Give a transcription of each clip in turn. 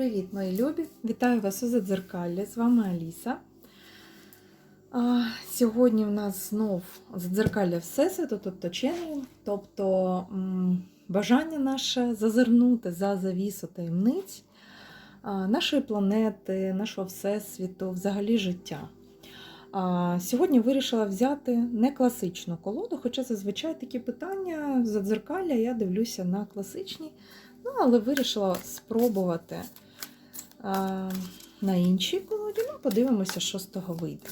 Привіт, мої любі! Вітаю вас у Задзеркаллі. З вами Аліса. А, сьогодні в нас знов задзеркалля Всесвіту, тобто ченнелінг, тобто бажання наше зазирнути за завісу таємниць нашої планети, нашого всесвіту, взагалі життя. А, Сьогодні вирішила взяти не класичну колоду, хоча зазвичай такі питання задзеркалля я дивлюся на класичні. Ну, але вирішила спробувати на іншій колоді. Ну, подивимося, що з того вийде.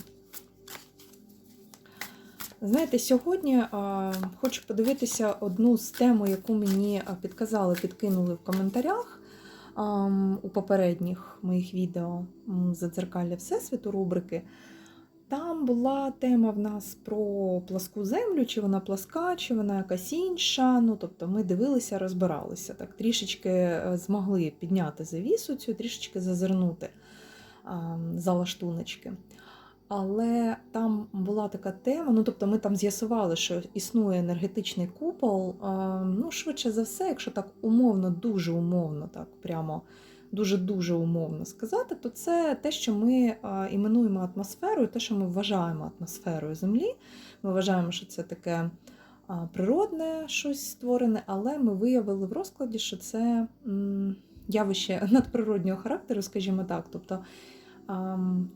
Знаєте, сьогодні а, хочу подивитися одну з тем, яку мені підказали, підкинули в коментарях а, у попередніх моїх відео за дзеркалля Всесвіту рубрики. Там була тема в нас про пласку землю, чи вона пласка, чи вона якась інша. Ну, тобто ми дивилися, розбиралися. Так, Трішечки е, змогли підняти завісу цю, трішечки зазирнути за лаштуночки. Але там була така тема, ну тобто ми там з'ясували, що існує енергетичний купол. А, ну, швидше за все, якщо так умовно, дуже умовно, так прямо дуже-дуже умовно сказати, то це те, що ми іменуємо атмосферою, те, що ми вважаємо атмосферою Землі. Ми вважаємо, що це таке природне щось створене, але ми виявили в розкладі, що це явище надприроднього характеру, скажімо так. Тобто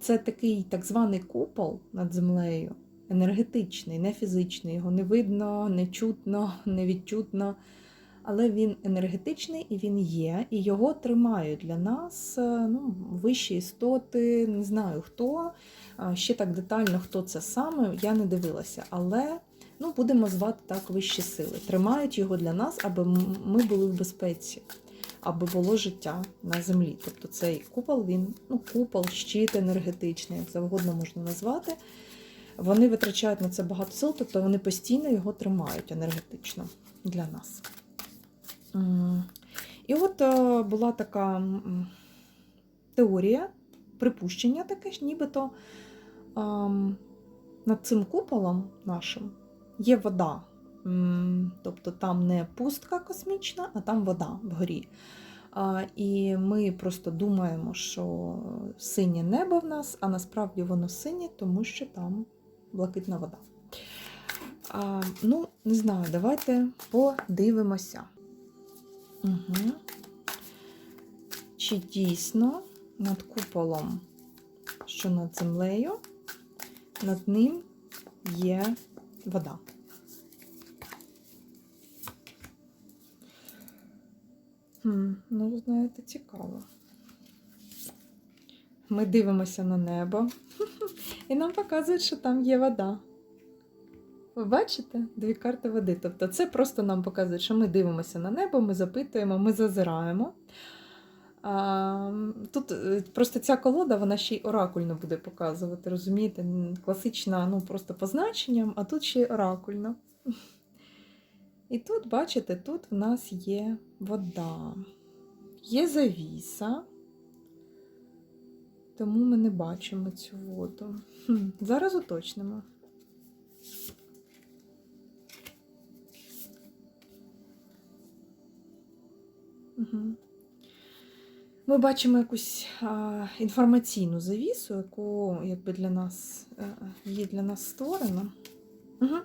це такий так званий купол над землею, енергетичний, не фізичний. Його не видно, не чутно, не відчутно але він енергетичний і він є, і його тримають для нас е, ну, вищі істоти, не знаю хто. Ще так детально, хто це саме, я не дивилася. Але ну, будемо звати так вищі сили. Тримають його для нас, аби ми були в безпеці, аби було життя на землі. Тобто цей купол, він, ну, купол, щит енергетичний, як завгодно можна назвати. Вони витрачають на це багато сил, тобто вони постійно його тримають енергетично для нас. І от е, була така теорія, припущення таке нібито над цим куполом нашим є вода. Тобто там не пустка космічна, а там вода вгорі. І ми просто думаємо, що синє небо в нас, а насправді воно синє, тому що там блакитна вода. Ну, не знаю, давайте подивимося. Угу. Чи дійсно над куполом, що над землею, над ним є вода? Хм, Ну, знаєте, цікаво. Ми дивимося на небо, і нам показують, що там є вода. Ви бачите дві карти води. Тобто це просто нам показує, що ми дивимося на небо, ми запитуємо, ми зазираємо. Тут е, просто ця колода, вона ще й оракульно буде показувати, розумієте? Класична, ну просто позначенням, а тут ще й оракульно. І тут, бачите, тут в нас є вода, є завіса, тому ми не бачимо цю воду. Зараз уточнимо. Ми бачимо якусь а, інформаційну завісу, яку якби для нас е, її для нас створено. Угу.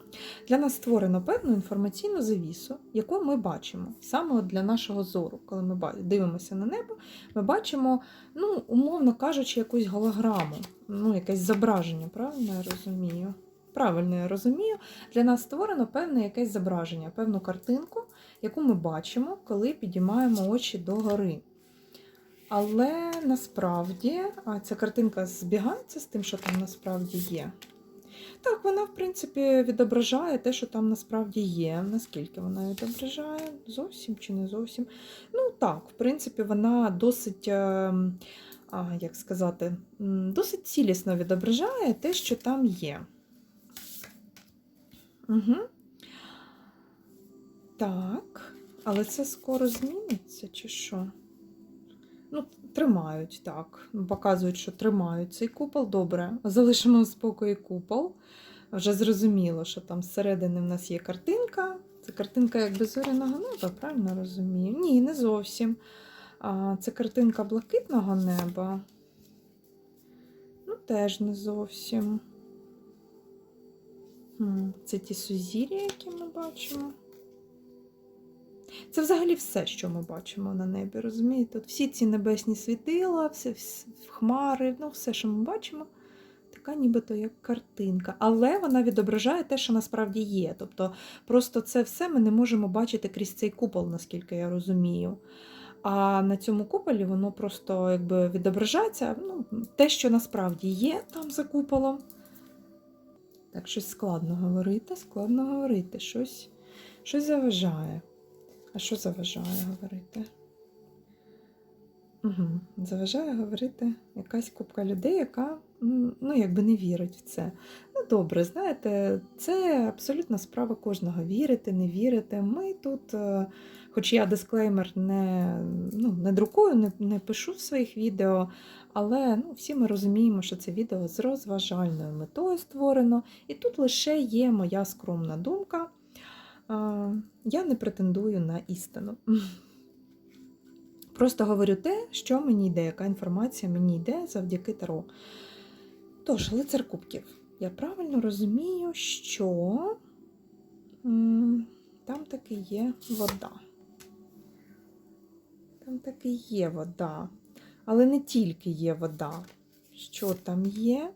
Для нас створено певну інформаційну завісу, яку ми бачимо саме для нашого зору. Коли ми дивимося на небо, ми бачимо, ну, умовно кажучи, якусь голограму, ну, якесь зображення, правильно я розумію? Правильно я розумію, для нас створено певне якесь зображення, певну картинку, яку ми бачимо, коли підіймаємо очі догори. Але насправді ця картинка збігається з тим, що там насправді є. Так, вона, в принципі, відображає те, що там насправді є. Наскільки вона відображає? Зовсім чи не зовсім? Ну, так, в принципі, вона досить, ем, як сказати, досить цілісно відображає те, що там є. Угу. Так, але це скоро зміниться, чи що? Ну, тримають, так. Показують, що тримають цей купол. Добре. Залишимо в спокої купол. Вже зрозуміло, що там зсередини в нас є картинка. Це картинка як без зоряного неба, правильно розумію? Ні, не зовсім. А, Це картинка блакитного неба. Ну, теж не зовсім. Це ті сузір'я, які ми бачимо. Це взагалі все, що ми бачимо на небі, розумієте? От всі ці небесні світила, все, вс- хмари, ну, все, що ми бачимо, така нібито як картинка. Але вона відображає те, що насправді є. Тобто, просто це все ми не можемо бачити крізь цей купол, наскільки я розумію. А на цьому куполі воно просто якби відображається ну, те, що насправді є там за куполом. Так, щось складно говорити, складно говорити, щось, щось заважає. А що заважає говорити? Угу. Заважає говорити якась купка людей, яка ну, якби не вірить в це. Ну, добре, знаєте, це абсолютно справа кожного. Вірити, не вірити. Ми тут, е, хоч я дисклеймер не, ну, не друкую, не, не пишу в своїх відео, але ну, всі ми розуміємо, що це відео з розважальною метою створено. І тут лише є моя скромна думка. Я не претендую на істину. Просто говорю те, що мені йде, яка інформація мені йде завдяки Таро. Тож, лицар кубків. Я правильно розумію, що там таки є вода. Там таки є вода. Але не тільки є вода. Що там є?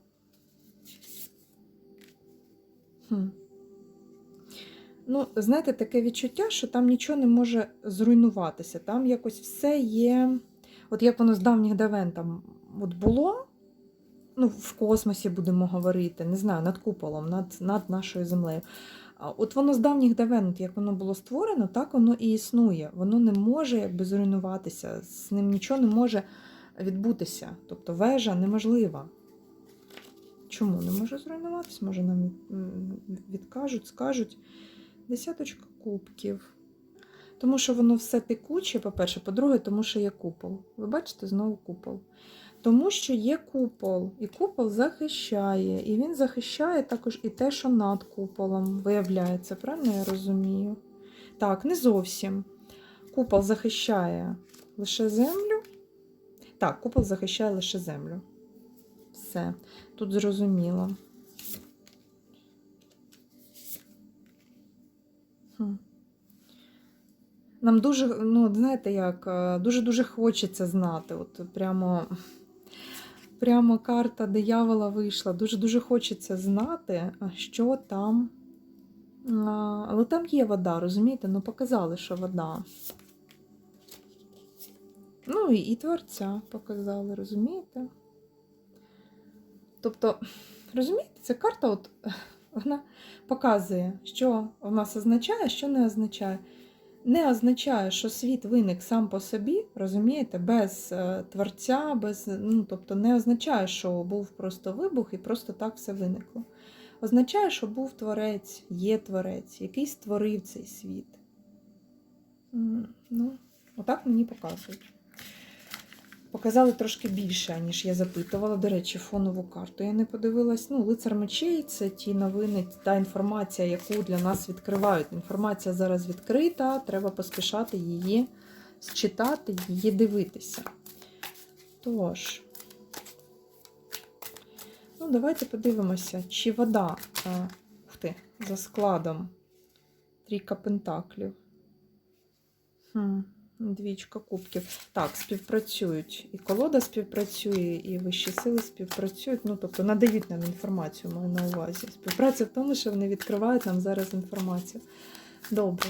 Хм. Ну, знаєте, таке відчуття, що там нічого не може зруйнуватися. Там якось все є. От як воно з давніх давен там от було, ну, в космосі будемо говорити, не знаю, над куполом, над, над нашою землею. От воно з давніх давен, от як воно було створено, так воно і існує. Воно не може якби зруйнуватися, з ним нічого не може відбутися. Тобто вежа неможлива. Чому не може зруйнуватися? Може нам відкажуть, скажуть. Десяточка кубків. Тому що воно все текуче, по-перше, по-друге, тому що є купол. Ви бачите знову купол. Тому що є купол, і купол захищає. І він захищає також і те, що над куполом виявляється, правильно я розумію? Так, не зовсім. Купол захищає лише землю. Так, купол захищає лише землю. Все, тут зрозуміло. Хм. Нам дуже, ну, знаєте, як, е, дуже-дуже хочеться знати. От прямо, прямо карта диявола вийшла. Дуже-дуже хочеться знати, що там. Але там є вода, розумієте? Ну, показали, що вода. Ну, і, і творця показали, розумієте? Тобто, розумієте, ця карта, от, вона показує, що в нас означає, що не означає. Не означає, що світ виник сам по собі, розумієте, без е, творця, без, ну, тобто не означає, що був просто вибух і просто так все виникло. Означає, що був творець, є творець, який створив цей світ. Ну, отак мені показують. Показали трошки більше, ніж я запитувала. До речі, фонову карту. Я не подивилась. Ну, лицар мечей це ті новини, та інформація, яку для нас відкривають. Інформація зараз відкрита, треба поспішати її читати, її дивитися. Тож, ну, давайте подивимося, чи вода а, ух ти, за складом. Трійка пентаклів. Хм. Двічка кубків. Так, співпрацюють. І колода співпрацює, і вищі сили співпрацюють. Ну, тобто надають нам інформацію, маю на увазі. Співпраця в тому, що вони відкривають нам зараз інформацію. Добре.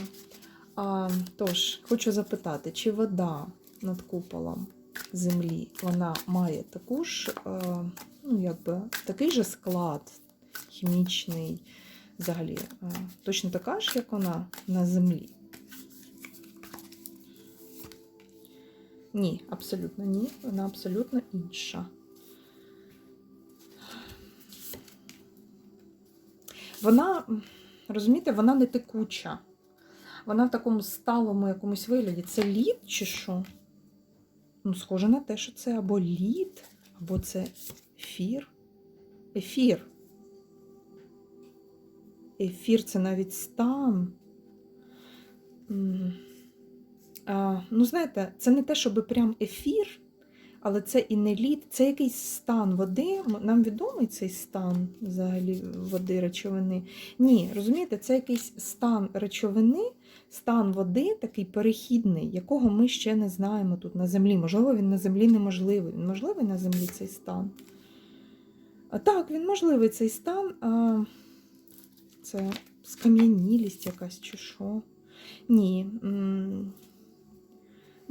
А, Тож, хочу запитати, чи вода над куполом землі вона має таку ж, е, ну, якби, такий же склад хімічний, взагалі, е, точно така ж, як вона на землі? Ні, абсолютно ні. Вона абсолютно інша. Вона, розумієте, вона не текуча. Вона в такому сталому якомусь вигляді. Це лід чи що? Ну, схоже на те, що це або лід, або це ефір. Ефір. Ефір це навіть стан. Ну, знаєте, це не те, щоб прям ефір, але це і не лід, це якийсь стан води. Нам відомий цей стан взагалі води, речовини. Ні, розумієте, це якийсь стан речовини, стан води, такий перехідний, якого ми ще не знаємо тут на землі. Можливо, він на землі неможливий. Він можливий на землі цей стан. Так, він можливий цей стан. Це скам'янілість якась чи що. Ні.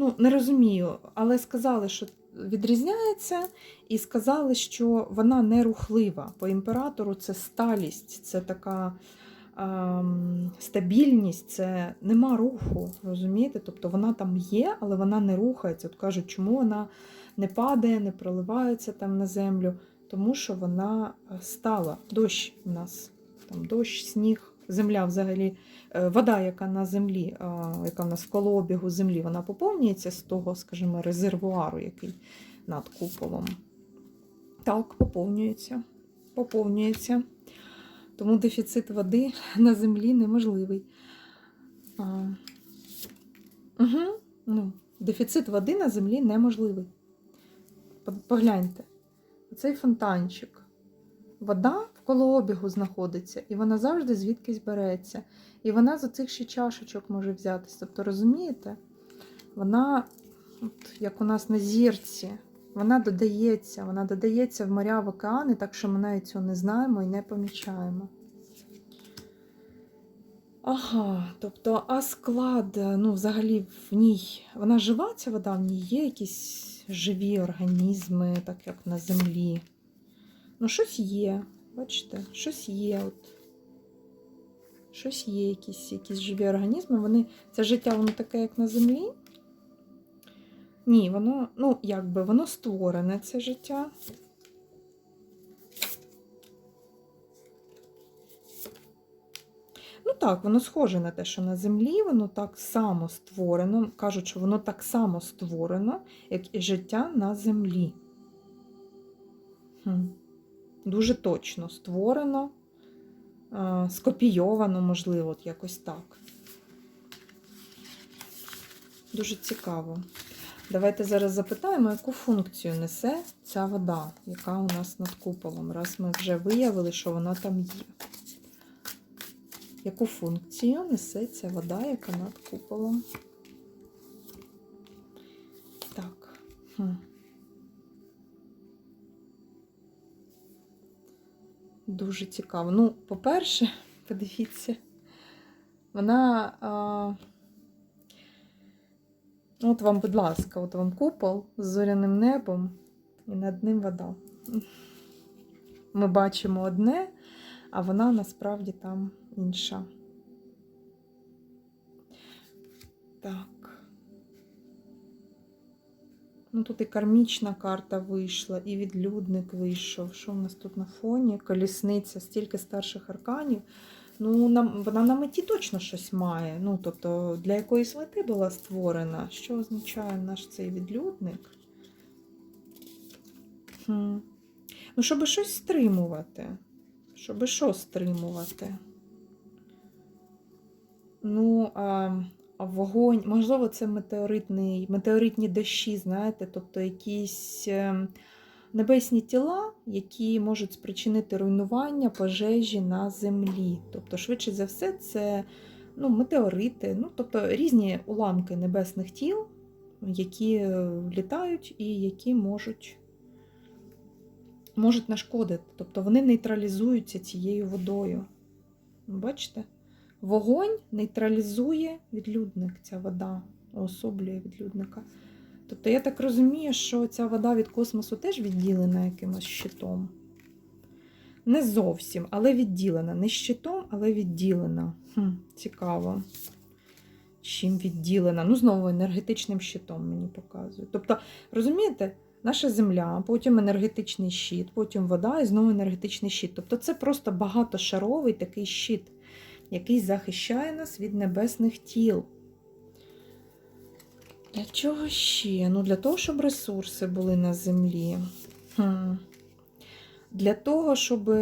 Ну, не розумію, але сказали, що відрізняється, і сказали, що вона не рухлива. По імператору це сталість, це така ем, стабільність, це нема руху, розумієте? Тобто вона там є, але вона не рухається. От кажуть, чому вона не падає, не проливається там на землю, тому що вона е, стала. Дощ у нас, там дощ, сніг, земля взагалі, е, вода, яка на землі, е, яка в нас в колообігу землі, вона поповнюється з того, скажімо, резервуару, який над куполом. Так, поповнюється. Поповнюється. Тому дефіцит води на землі неможливий. А, угу, ну, дефіцит води на землі неможливий. Погляньте, оцей фонтанчик. Вода в колообігу знаходиться, і вона завжди звідкись береться. І вона з оцих ще чашечок може взятися. Тобто, розумієте, вона, от, як у нас на зірці, вона додається, вона додається в моря в океани, так що ми навіть цього не знаємо і не помічаємо. Ага, тобто, а склад, ну, взагалі в ній, вона жива, ця вода, в ній є якісь живі організми, так як на землі. Ну, щось є, бачите, щось є. От. Щось є, якісь, якісь живі організми. Вони, це життя, воно таке, як на землі. Ні, воно, ну, якби воно створене, це життя. Ну так, воно схоже на те, що на землі, воно так само створено. Кажуть, що воно так само створено, як і життя на землі. Хм. Дуже точно створено, е, скопійовано, можливо, от якось так. Дуже цікаво. Давайте зараз запитаємо, яку функцію несе ця вода, яка у нас над куполом, раз ми вже виявили, що вона там є. Яку функцію несе ця вода, яка над куполом? Так. Дуже цікаво. Ну, по-перше, подивіться, вона. А... От вам, будь ласка, от вам купол з зоряним небом і над ним вода. Ми бачимо одне, а вона насправді там інша. Так. Ну, тут і кармічна карта вийшла, і відлюдник вийшов. Що в нас тут на фоні? Колісниця, стільки старших арканів. Ну, нам, вона на меті точно щось має. Ну, тобто, для якоїсь мети була створена. Що означає наш цей відлюдник? Хм. Ну, щоб щось стримувати. Щоб що стримувати? Ну, а, а вогонь, можливо, це метеоритний, метеоритні дощі, знаєте, тобто якісь е, небесні тіла, які можуть спричинити руйнування пожежі на землі. Тобто, швидше за все, це ну, метеорити, ну, тобто різні уламки небесних тіл, які е, літають і які можуть, можуть нашкодити. Тобто вони нейтралізуються цією водою. Бачите? Вогонь нейтралізує відлюдник, ця вода уособлює відлюдника. Тобто, я так розумію, що ця вода від космосу теж відділена якимось щитом. Не зовсім, але відділена. Не щитом, але відділена. Хм, Цікаво. Чим відділена? Ну, знову енергетичним щитом мені показують. Тобто, розумієте, наша земля, потім енергетичний щит, потім вода і знову енергетичний щит. Тобто, це просто багатошаровий такий щит який захищає нас від небесних тіл. Для чого ще? Ну, для того, щоб ресурси були на землі. Хм. Для того, щоб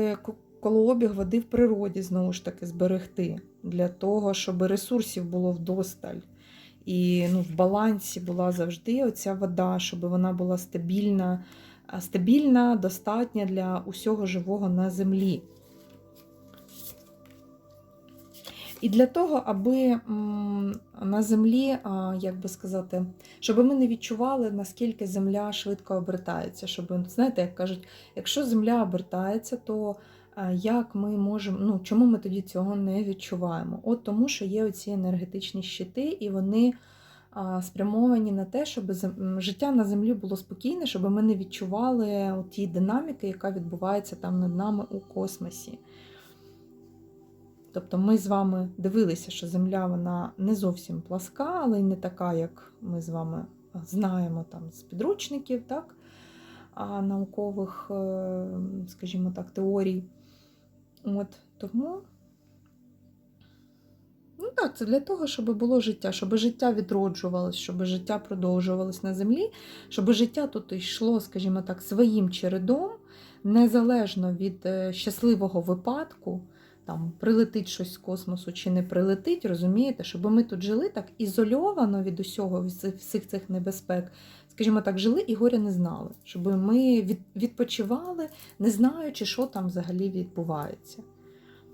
колообіг води в природі, знову ж таки, зберегти. Для того, щоб ресурсів було вдосталь. і ну, в балансі була завжди оця вода, щоб вона була стабільна, стабільна, достатня для усього живого на землі. І для того, аби на землі, як би сказати, щоб ми не відчували, наскільки земля швидко обертається. Щоб, знаєте, як кажуть, якщо земля обертається, то як ми можемо, ну чому ми тоді цього не відчуваємо? От тому, що є оці енергетичні щити, і вони спрямовані на те, щоб життя на землі було спокійне, щоб ми не відчували тієї динаміки, яка відбувається там над нами у космосі. Тобто ми з вами дивилися, що Земля вона не зовсім пласка, але й не така, як ми з вами знаємо там з підручників, так? а наукових, е, скажімо так, теорій. От, тому, ну так, це для того, щоб було життя, щоб життя відроджувалось, щоб життя продовжувалось на землі, щоб життя тут йшло, скажімо так, своїм чередом, незалежно від е, щасливого випадку там прилетить щось з космосу чи не прилетить, розумієте, щоб ми тут жили так ізольовано від усього, від всіх цих небезпек, скажімо так, жили і горя не знали, щоб ми відпочивали, не знаючи, що там взагалі відбувається.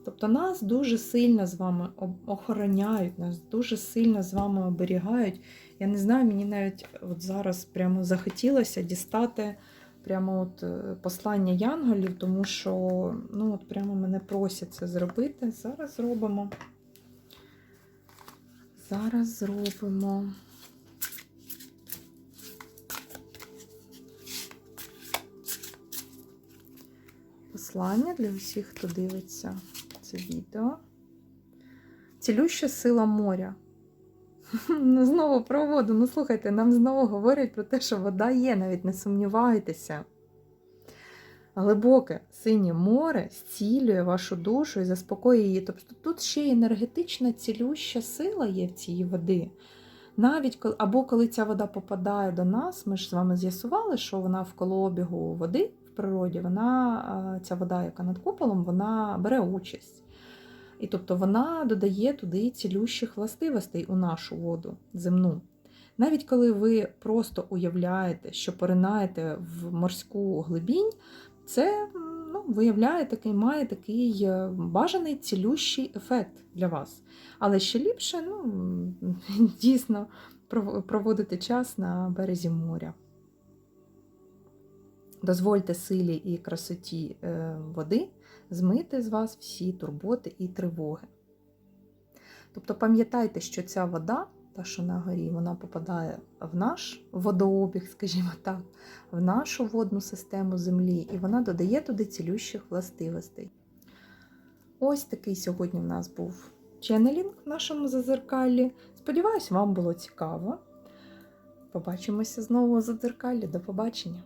Тобто нас дуже сильно з вами охороняють, нас дуже сильно з вами оберігають. Я не знаю, мені навіть от зараз прямо захотілося дістати прямо от е, послання янголів, тому що ну, от прямо мене просять це зробити. Зараз зробимо. Зараз зробимо. Послання для усіх, хто дивиться це відео. Цілюща сила моря. Ну, знову про воду. Ну, слухайте, нам знову говорять про те, що вода є, навіть не сумнівайтеся. Глибоке синє море зцілює вашу душу і заспокоює її. Тобто тут ще й енергетична цілюща сила є в цій води. Навіть коли, або коли ця вода попадає до нас, ми ж з вами з'ясували, що вона в колообігу води в природі, вона, ця вода, яка над куполом, вона бере участь. І тобто вона додає туди цілющих властивостей у нашу воду земну. Навіть коли ви просто уявляєте, що поринаєте в морську глибінь, це ну, виявляє такий, має такий е, бажаний цілющий ефект для вас. Але ще ліпше ну, дійсно пров- проводити час на березі моря. Дозвольте силі і красоті е, води змити з вас всі турботи і тривоги. Тобто пам'ятайте, що ця вода, та що на горі, вона попадає в наш водообіг, скажімо так, в нашу водну систему землі, і вона додає туди цілющих властивостей. Ось такий сьогодні в нас був ченнелінг в нашому зазеркаллі. Сподіваюсь, вам було цікаво. Побачимося знову у зазеркаллі. До побачення!